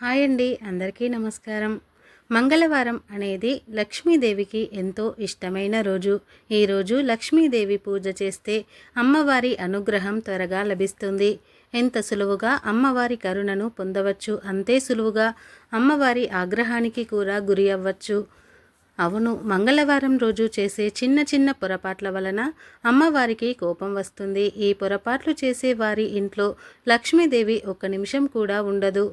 Hi అండి అందరికీ నమస్కారం. మంగళవారం అనేది లక్ష్మీదేవికి ఎంతో ఇష్టమైన రోజు. ఈరోజు లక్ష్మీదేవి పూజ చేస్తే అమ్మవారి అనుగ్రహం త్వరగా లభిస్తుంది. ఎంత సులువుగా అమ్మవారి కరుణను పొందవచ్చు అంతే సులువుగా అమ్మవారి ఆగ్రహానికి కూడా గురి అవ్వచ్చు. అవును మంగళవారం రోజు చేసే చిన్న చిన్న పొరపాట్ల వలన అమ్మవారికి కోపం వస్తుంది. ఈ పొరపాట్లు చేసే వారి ఇంట్లో లక్ష్మీదేవి ఒక్క నిమిషం కూడా ఉండదు.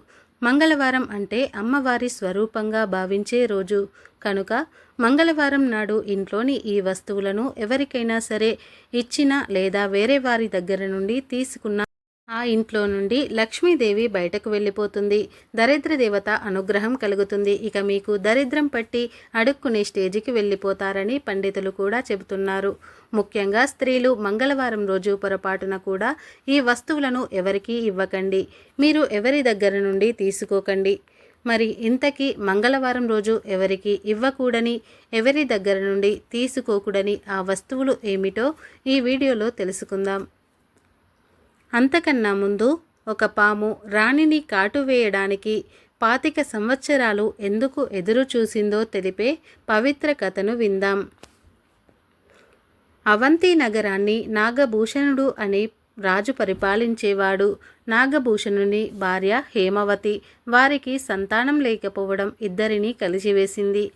మంగళవారం అంటే అమ్మవారి స్వరూపంగా భావించే రోజు. కనుక మంగళవారం నాడు ఇంట్లోని ఈ వస్తువులను ఎవరికైనా సరే ఇచ్చిన లేదా వేరే వారి దగ్గర నుండి తీసుకున్న ఆ ఇంట్లో నుండి లక్ష్మీదేవి బయటకు వెళ్ళిపోతుంది. దరిద్ర దేవత అనుగ్రహం కలుగుతుంది. ఇక మీకు దరిద్రం పట్టి అడుక్కునే స్టేజికి వెళ్ళిపోతారని పండితులు కూడా చెబుతున్నారు. ముఖ్యంగా స్త్రీలు మంగళవారం రోజు పొరపాటున కూడా ఈ వస్తువులను ఎవరికీ ఇవ్వకండి. మీరు ఎవరి దగ్గర నుండి తీసుకోకండి. మరి ఇంతకీ మంగళవారం రోజు ఎవరికి ఇవ్వకూడని ఎవరి దగ్గర నుండి తీసుకోకూడని ఆ వస్తువులు ఏమిటో ఈ వీడియోలో తెలుసుకుందాం. అంతకన్నా ముందు ఒక పాము రాణిని కాటు వేయడానికి పాతిక సంవత్సరాలు ఎందుకు ఎదురు చూసిందో తెలిపే పవిత్ర కథను విందాం. అవంతి నగరాన్ని నాగభూషణుడు అనే రాజు పరిపాలించేవాడు. నాగభూషణుని భార్య హేమవతి వారికి సంతానం లేకపోవడం ఇద్దరిని కలిసివేసింది.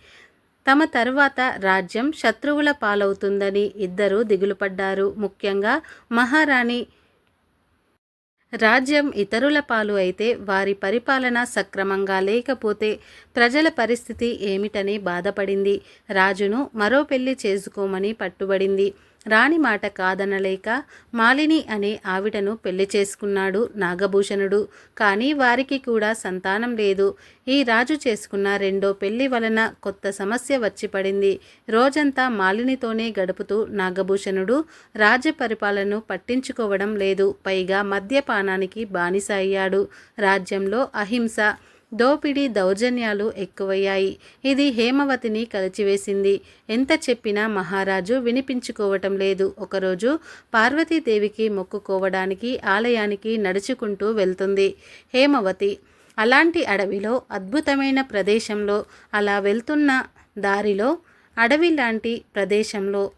తమ తర్వాత రాజ్యం శత్రువుల పాలవుతుందని ఇద్దరూ దిగులుపడ్డారు. ముఖ్యంగా మహారాణి రాజ్యం ఇతరుల పాలు అయితే వారి పరిపాలన సక్రమంగా లేకపోతే ప్రజల పరిస్థితి ఏమిటని బాధపడింది. రాజును మరో పెళ్ళి చేసుకోమని పట్టుబడింది. రాణి మాట కాదనలేక మాలిని అనే ఆవిడను పెళ్ళి చేసుకున్నాడు నాగభూషణుడు. కానీ వారికి కూడా సంతానం లేదు. ఈ రాజు చేసుకున్న రెండో పెళ్ళి వలన కొత్త సమస్య వచ్చి పడింది. రోజంతా మాలినితోనే గడుపుతూ నాగభూషణుడు రాజ్య పరిపాలనను పట్టించుకోవడం లేదు. పైగా మద్యపానానికి బానిస అయ్యాడు. రాజ్యంలో అహింస దోపిడీ దౌర్జన్యాలు ఎక్కువయ్యాయి. ఇది హేమవతిని కలిచివేసింది. ఎంత చెప్పినా మహారాజు వినిపించుకోవటం లేదు. ఒకరోజు పార్వతీదేవికి మొక్కుకోవడానికి ఆలయానికి నడుచుకుంటూ వెళ్తుంది హేమవతి. అలాంటి అడవిలో అద్భుతమైన ప్రదేశంలో అలా వెళ్తున్న దారిలో అడవి లాంటి ప్రదేశంలో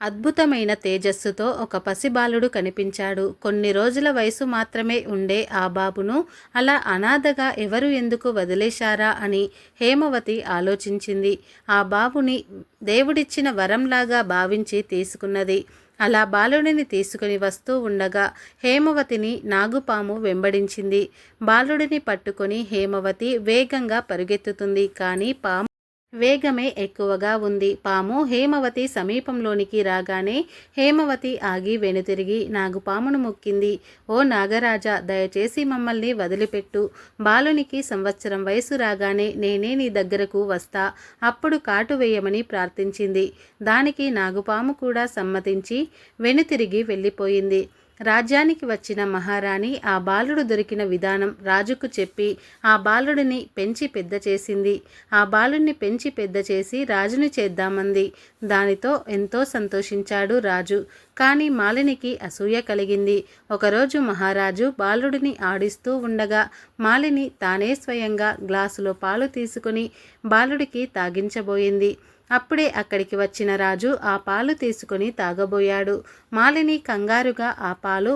అద్భుతమైన తేజస్సుతో ఒక పసిబాలుడు కనిపించాడు. కొన్ని రోజుల వయసు మాత్రమే ఉండే ఆ బాబును అలా అనాథగా ఎవరు ఎందుకు వదిలేశారా అని హేమవతి ఆలోచించింది. ఆ బాబుని దేవుడిచ్చిన వరంలాగా భావించి తీసుకున్నది. అలా బాలుడిని తీసుకుని వస్తూ ఉండగా హేమవతిని నాగుపాము వెంబడించింది. బాలుడిని పట్టుకొని హేమవతి వేగంగా పరుగెత్తుతుంది. కానీ పాము వేగమే ఎక్కువగా ఉంది. పాము హేమవతి సమీపంలోనికి రాగానే హేమవతి ఆగి వెనుతిరిగి నాగుపామును మొక్కింది. ఓ నాగరాజా దయచేసి మమ్మల్ని వదిలిపెట్టు. బాలునికి సంవత్సరం వయసు రాగానే నేనే నీ దగ్గరకు వస్తా. అప్పుడు కాటు వేయమని ప్రార్థించింది. దానికి నాగుపాము కూడా సమ్మతించి వెనుతిరిగి వెళ్ళిపోయింది. రాజ్యానికి వచ్చిన మహారాణి ఆ బాలుడు దొరికిన విధానం రాజుకు చెప్పి ఆ బాలుడిని పెంచి పెద్ద చేసింది. ఆ బాలుడిని పెంచి పెద్ద చేసి రాజుని చేద్దామంది. దానితో ఎంతో సంతోషించాడు రాజు. కానీ మాలినికి అసూయ కలిగింది. ఒకరోజు మహారాజు బాలుడిని ఆడిస్తూ ఉండగా మాలిని తానే స్వయంగా గ్లాసులో పాలు తీసుకుని బాలుడికి తాగించబోయింది. అప్పుడే అక్కడికి వచ్చిన రాజు ఆ పాలు తీసుకుని తాగబోయాడు. మాలిని కంగారుగా ఆ పాలు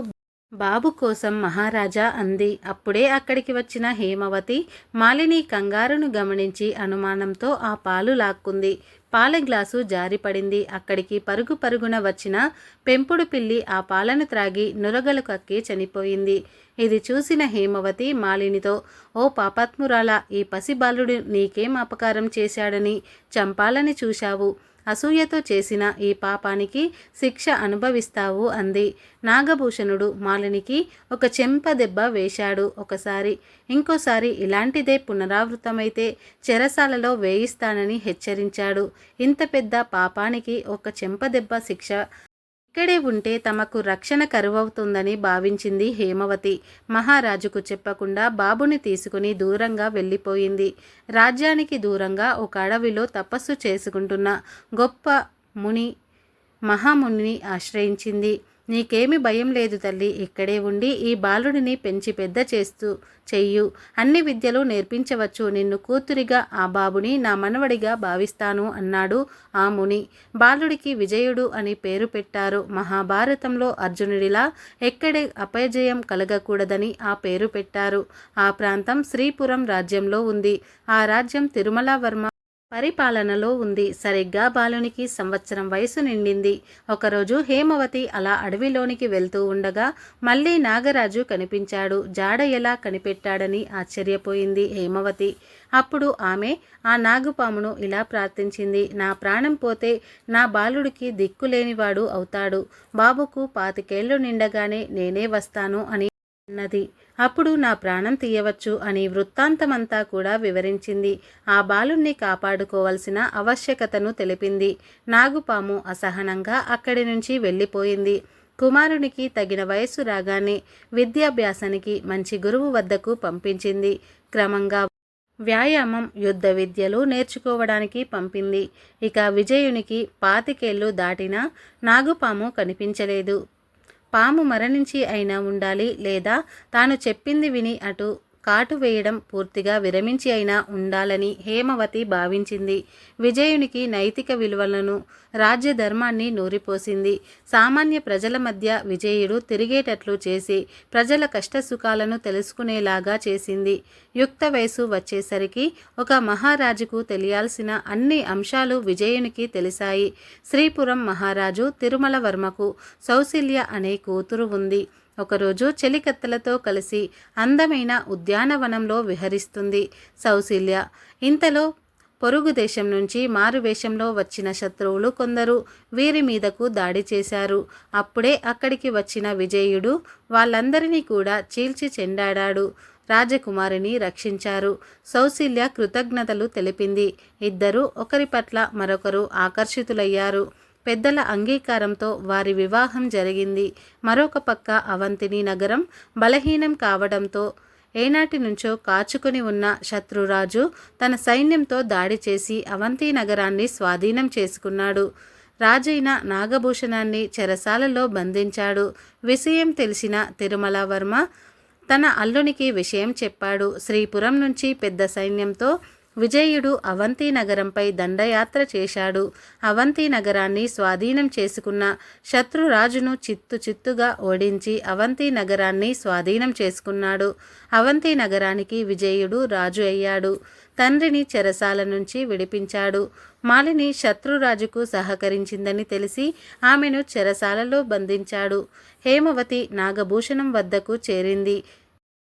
బాబు కోసం మహారాజా అంది. అప్పుడే అక్కడికి వచ్చిన హేమవతి మాలిని కంగారును గమనించి అనుమానంతో ఆ పాలు లాక్కుంది. పాల గ్లాసు జారిపడింది అక్కడికి పరుగు పరుగున వచ్చిన పెంపుడు పిల్లి ఆ పాలను త్రాగి నురగలు కక్కి చనిపోయింది. ఇది చూసిన హేమవతి మాలినితో ఓ పాపాత్మురాల ఈ పసిబాలుడు నీకేం అపకారం చేశాడని చంపాలని చూశావు. అసూయతో చేసిన ఈ పాపానికి శిక్ష అనుభవిస్తావు అంది. నాగభూషణుడు మాలినికి ఒక చెంప దెబ్బ వేశాడు ఒకసారి. ఇంకోసారి ఇలాంటిదే పునరావృతమైతే చెరసాలలో వేయిస్తానని హెచ్చరించాడు. ఇంత పెద్ద పాపానికి ఒక చెంప దెబ్బ శిక్ష ఇక్కడే ఉంటే తమకు రక్షణ కరువవుతుందని భావించింది హేమవతి. మహారాజుకు చెప్పకుండా బాబుని తీసుకుని దూరంగా వెళ్ళిపోయింది. రాజ్యానికి దూరంగా ఒక అడవిలో తపస్సు చేసుకుంటున్న గొప్ప ముని మహామునిని ఆశ్రయించింది. నీకేమి భయం లేదు తల్లి ఇక్కడే ఉండి ఈ బాలుడిని పెంచి పెద్ద చేస్తూ చెయ్యు. అన్ని విద్యలు నేర్పించవచ్చు. నిన్ను కూతురిగా ఆ బాబుని నా మనవడిగా భావిస్తాను అన్నాడు ఆ ముని. బాలుడికి విజయుడు అని పేరు పెట్టారు. మహాభారతంలో అర్జునుడిలా ఎక్కడే అపజయం కలగకూడదని ఆ పేరు పెట్టారు. ఆ ప్రాంతం శ్రీపురం రాజ్యంలో ఉంది. ఆ రాజ్యం తిరుమల వర్మ పరిపాలనలో ఉంది. సరిగ్గా బాలునికి సంవత్సరం వయసు నిండింది. ఒకరోజు హేమవతి అలా అడవిలోనికి వెళ్తూ ఉండగా మళ్ళీ నాగరాజు కనిపించాడు. జాడ ఎలా కనిపెట్టాడని ఆశ్చర్యపోయింది హేమవతి. అప్పుడు ఆమె ఆ నాగుపామును ఇలా ప్రార్థించింది. నా ప్రాణం పోతే నా బాలుడికి దిక్కులేనివాడు అవుతాడు. బాబుకు పాతికేళ్ళు నిండగానే నేనే వస్తాను అని అన్నది అప్పుడు నా ప్రాణం తీయవచ్చు అని వృత్తాంతమంతా కూడా వివరించింది. ఆ బాలుణ్ణి కాపాడుకోవలసిన ఆవశ్యకతను తెలిపింది. నాగుపాము అసహనంగా అక్కడి నుంచి వెళ్ళిపోయింది. కుమారునికి తగిన వయస్సు రాగానే విద్యాభ్యాసానికి మంచి గురువు వద్దకు పంపించింది. క్రమంగా వ్యాయామం యుద్ధ విద్యలు నేర్చుకోవడానికి పంపింది. ఇక విజయునికి పాతికేళ్ళు దాటినా నాగుపాము కనిపించలేదు. పాము మరణించి అయినా ఉండాలి లేదా తాను చెప్పింది విని అటు కాటు వేయడం పూర్తిగా విరమించి అయినా ఉండాలని హేమవతి భావించింది. విజయునికి నైతిక విలువలను రాజ్యధర్మాన్ని నూరిపోసింది. సామాన్య ప్రజల మధ్య విజయుడు తిరిగేటట్లు చేసి ప్రజల కష్టసుఖాలను తెలుసుకునేలాగా చేసింది. యుక్త వయసు వచ్చేసరికి ఒక మహారాజుకు తెలియాల్సిన అన్ని అంశాలు విజయునికి తెలిసాయి. శ్రీపురం మహారాజు తిరుమల వర్మకు సౌశల్య అనే కూతురు ఉంది. ఒకరోజు చెలికత్తెలతో కలిసి అందమైన ఉద్యానవనంలో విహరిస్తుంది సౌశీల్య. ఇంతలో పొరుగు దేశం నుంచి మారువేషంలో వచ్చిన శత్రువులు కొందరు వీరి మీదకు దాడి చేశారు. అప్పుడే అక్కడికి వచ్చిన విజయుడు వాళ్ళందరినీ కూడా చీల్చి చెండాడాడు. రాజకుమారిని రక్షించారు. సౌశీల్య కృతజ్ఞతలు తెలిపింది. ఇద్దరు ఒకరి పట్ల మరొకరు ఆకర్షితులయ్యారు. పెద్దల అంగీకారంతో వారి వివాహం జరిగింది. మరొక పక్క అవంతిని నగరం బలహీనం కావడంతో ఏనాటి నుంచో కాచుకుని ఉన్న శత్రురాజు తన సైన్యంతో దాడి చేసి అవంతి నగరాన్ని స్వాధీనం చేసుకున్నాడు. రాజైన నాగభూషణాన్ని చెరసాలలో బంధించాడు. విషయం తెలిసిన తిరుమల వర్మ తన అల్లునికి విషయం చెప్పాడు. శ్రీపురం నుంచి పెద్ద సైన్యంతో విజయుడు అవంతి నగరంపై దండయాత్ర చేశాడు. అవంతి నగరాన్ని స్వాధీనం చేసుకున్న శత్రురాజును చిత్తు చిత్తుగా ఓడించి అవంతి నగరాన్ని స్వాధీనం చేసుకున్నాడు. అవంతి నగరానికి విజయుడు రాజు అయ్యాడు. తండ్రిని చెరసాల నుంచి విడిపించాడు. మాలిని శత్రురాజుకు సహకరించిందని తెలిసి ఆమెను చెరసాలలో బంధించాడు. హేమవతి నాగభూషణం వద్దకు చేరింది.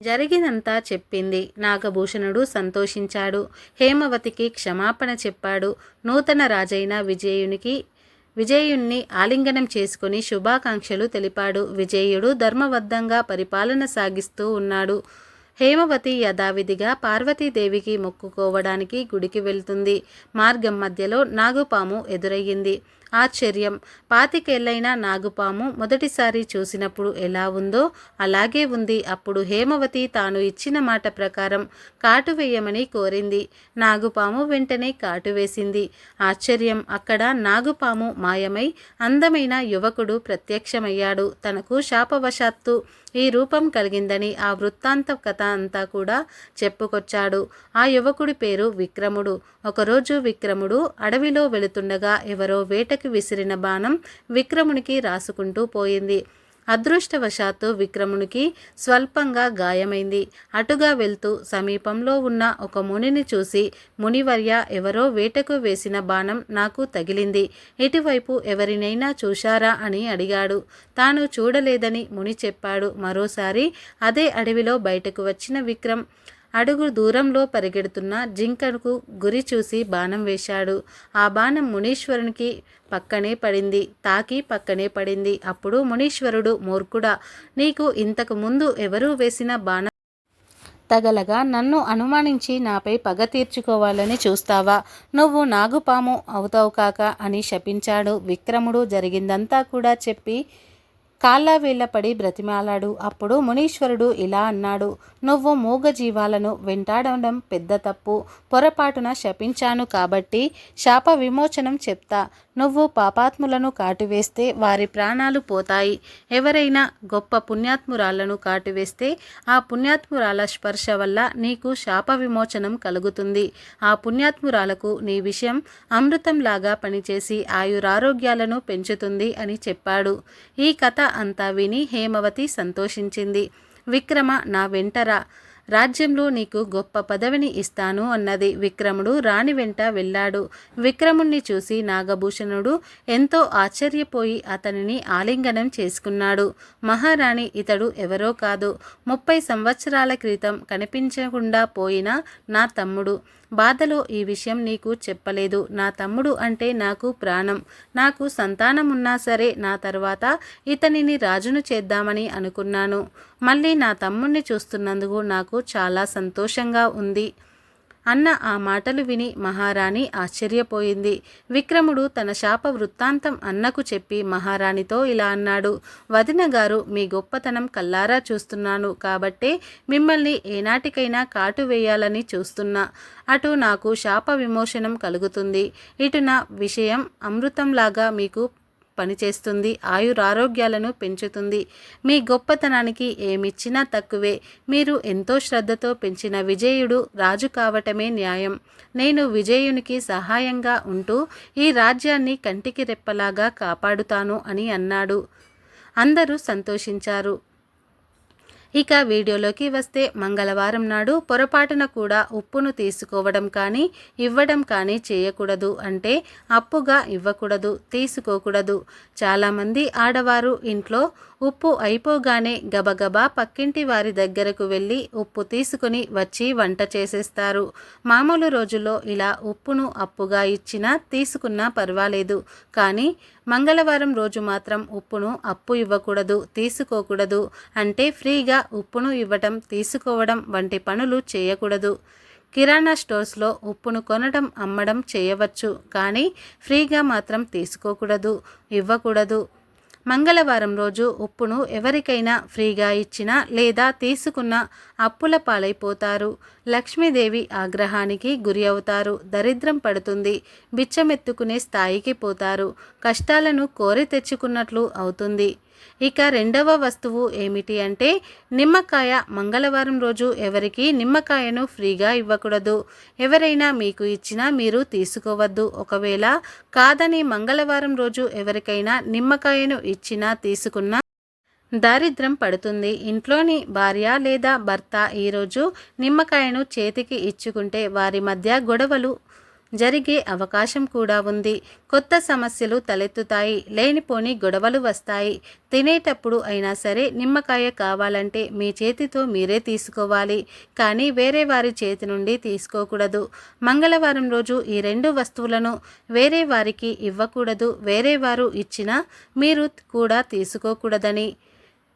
జరిగినంతా చెప్పింది. నాగభూషణుడు సంతోషించాడు. హేమవతికి క్షమాపణ చెప్పాడు. నూతన రాజైన విజయునికి విజయుణ్ణి ఆలింగనం చేసుకుని శుభాకాంక్షలు తెలిపాడు. విజయుడు ధర్మబద్ధంగా పరిపాలన సాగిస్తూ ఉన్నాడు. హేమవతి యథావిధిగా పార్వతీదేవికి మొక్కుకోవడానికి గుడికి వెళ్తుంది. మార్గం మధ్యలో నాగుపాము ఎదురయ్యింది. ఆశ్చర్యం. పాతికేళ్ళైన నాగుపాము మొదటిసారి చూసినప్పుడు ఎలా ఉందో అలాగే ఉంది. అప్పుడు హేమవతి తాను ఇచ్చిన మాట ప్రకారం కాటు వేయమని కోరింది. నాగుపాము వెంటనే కాటు వేసింది. ఆశ్చర్యం. అక్కడ నాగుపాము మాయమై అందమైన యువకుడు ప్రత్యక్షమయ్యాడు. తనకు శాపవశాత్తు ఈ రూపం కలిగిందని ఆ వృత్తాంత కథ అంతా కూడా చెప్పుకొచ్చాడు. ఆ యువకుడి పేరు విక్రముడు. ఒకరోజు విక్రముడు అడవిలో వెళుతుండగా ఎవరో వేటకి విసిరిన బాణం విక్రమునికి రాసుకుంటూ పోయింది. అదృష్టవశాత్తు విక్రమునికి స్వల్పంగా గాయమైంది. అటుగా వెళ్తూ సమీపంలో ఉన్న ఒక మునిని చూసి మునివర్య ఎవరో వేటకు వేసిన బాణం నాకు తగిలింది. ఇటువైపు ఎవరినైనా చూశారా? అని అడిగాడు. తాను చూడలేదని ముని చెప్పాడు. మరోసారి అదే అడవిలో బయటకు వచ్చిన విక్రమ్ అడుగు దూరంలో పరిగెడుతున్న జింకకు గురి చూసి బాణం వేశాడు. ఆ బాణం మునీశ్వరునికి పక్కనే పడింది. తాకి పక్కనే పడింది. అప్పుడు మునీశ్వరుడు మూర్ఖుడా నీకు ఇంతకు ముందు ఎవరూ వేసిన బాణం? తగలగా నన్ను అనుమానించి నాపై పగ తీర్చుకోవాలని చూస్తావా? నువ్వు నాగుపాము అవుతావు కాక అని శపించాడు. విక్రముడు జరిగిందంతా కూడా చెప్పి కాళ్ళ వేళ్ళపడి బ్రతిమాలాడు. అప్పుడు మునీశ్వరుడు ఇలా అన్నాడు నువ్వు మూగ జీవాలను వెంటాడడం పెద్ద తప్పు. పొరపాటున శపించాను కాబట్టి శాప విమోచనం చెప్తా. నువ్వు పాపాత్ములను కాటివేస్తే వారి ప్రాణాలు పోతాయి. ఎవరైనా గొప్ప పుణ్యాత్మురాలను కాటివేస్తే ఆ పుణ్యాత్మురాల స్పర్శ వల్ల నీకు శాప విమోచనం కలుగుతుంది. ఆ పుణ్యాత్మురాలకు నీ విషయం అమృతంలాగా పనిచేసి ఆయురారోగ్యాలను పెంచుతుంది అని చెప్పాడు. ఈ కథ అంతా విని హేమవతి సంతోషించింది. విక్రమ నా వెంటరా. రాజ్యంలో నీకు గొప్ప పదవిని ఇస్తాను అన్నది. విక్రముడు రాణి వెంట వెళ్ళాడు. విక్రముణ్ణి చూసి నాగభూషణుడు ఎంతో ఆశ్చర్యపోయి అతనిని ఆలింగనం చేసుకున్నాడు. మహారాణి ఇతడు ఎవరో కాదు. ముప్పై సంవత్సరాల క్రితం కనిపించకుండా పోయిన నా తమ్ముడు. బాధలో ఈ విషయం నీకు చెప్పలేదు. నా తమ్ముడు అంటే నాకు ప్రాణం. నాకు సంతానం ఉన్నా సరే నా తర్వాత ఇతనిని రాజును చేద్దామని అనుకున్నాను. మళ్ళీ నా తమ్ముణ్ణి చూస్తున్నందుకు నాకు చాలా సంతోషంగా ఉంది. అన్న ఆ మాటలు విని మహారాణి ఆశ్చర్యపోయింది. విక్రముడు తన శాప వృత్తాంతం అన్నకు చెప్పి మహారాణితో ఇలా అన్నాడు వదిన గారు మీ గొప్పతనం కల్లారా చూస్తున్నాను. కాబట్టే మిమ్మల్ని ఏనాటికైనా కాటు వేయాలని చూస్తున్నా. అటు నాకు శాప విమోచనం కలుగుతుంది. ఇటు నా విషయం అమృతంలాగా మీకు పనిచేస్తుంది ఆయురారోగ్యాలను పెంచుతుంది. మీ గొప్పతనానికి ఏమిచ్చినా తక్కువే. మీరు ఎంతో శ్రద్ధతో పెంచిన విజయుడు రాజు కావటమే న్యాయం. నేను విజయునికి సహాయంగా ఉంటూ ఈ రాజ్యాన్ని కంటికి రెప్పలాగా కాపాడుతాను అని అన్నాడు. అందరూ సంతోషించారు. ఇక వీడియోలోకి వస్తే మంగళవారం నాడు పొరపాటున కూడా ఉప్పును తీసుకోవడం కానీ ఇవ్వడం కానీ చేయకూడదు అంటే అప్పుగా ఇవ్వకూడదు తీసుకోకూడదు. చాలామంది ఆడవారు ఇంట్లో ఉప్పు అయిపోగానే గబగబా పక్కింటి వారి దగ్గరకు వెళ్ళి ఉప్పు తీసుకుని వచ్చి వంట చేసేస్తారు. మామూలు రోజుల్లో ఇలా ఉప్పును అప్పుగా ఇచ్చినా తీసుకున్నా పర్వాలేదు. కానీ మంగళవారం రోజు మాత్రం ఉప్పును అప్పు ఇవ్వకూడదు తీసుకోకూడదు అంటే ఫ్రీగా ఉప్పును ఇవ్వటం తీసుకోవడం వంటి పనులు చేయకూడదు. కిరాణా స్టోర్స్లో ఉప్పును కొనడం అమ్మడం చేయవచ్చు. కానీ ఫ్రీగా మాత్రం తీసుకోకూడదు ఇవ్వకూడదు. మంగళవారం రోజు ఉప్పును ఎవరికైనా ఫ్రీగా ఇచ్చినా లేదా తీసుకున్న అప్పుల పాలైపోతారు. లక్ష్మీదేవి ఆగ్రహానికి గురి అవుతారు. దరిద్రం పడుతుంది. బిచ్చమెత్తుకునే స్థాయికి పోతారు. కష్టాలను కోరి తెచ్చుకున్నట్లు అవుతుంది. ఇక రెండవ వస్తువు ఏమిటి అంటే నిమ్మకాయ. మంగళవారం రోజు ఎవరికి నిమ్మకాయను ఫ్రీగా ఇవ్వకూడదు. ఎవరైనా మీకు ఇచ్చినా మీరు తీసుకోవద్దు. ఒకవేళ కాదని మంగళవారం రోజు ఎవరికైనా నిమ్మకాయను ఇచ్చినా తీసుకున్నా దారిద్రం పడుతుంది. ఇంట్లోని భార్య లేదా భర్త ఈరోజు నిమ్మకాయను చేతికి ఇచ్చుకుంటే వారి మధ్య గొడవలు జరిగే అవకాశం కూడా ఉంది. కొత్త సమస్యలు తలెత్తుతాయి. లేనిపోని గొడవలు వస్తాయి. తినేటప్పుడు అయినా సరే నిమ్మకాయ కావాలంటే మీ చేతితో మీరే తీసుకోవాలి. కానీ వేరే వారి చేతి నుండి తీసుకోకూడదు. మంగళవారం రోజు ఈ రెండు వస్తువులను వేరే వారికి ఇవ్వకూడదు. వేరే వారు ఇచ్చినా మీరు కూడా తీసుకోకూడదని.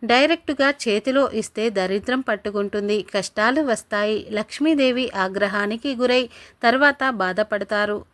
డైరెక్టుగా చేతిలో ఇస్తే దరిద్రం పట్టుకుంటుంది. కష్టాలు వస్తాయి. లక్ష్మీదేవి ఆగ్రహానికి గురై తర్వాత బాధపడతారు.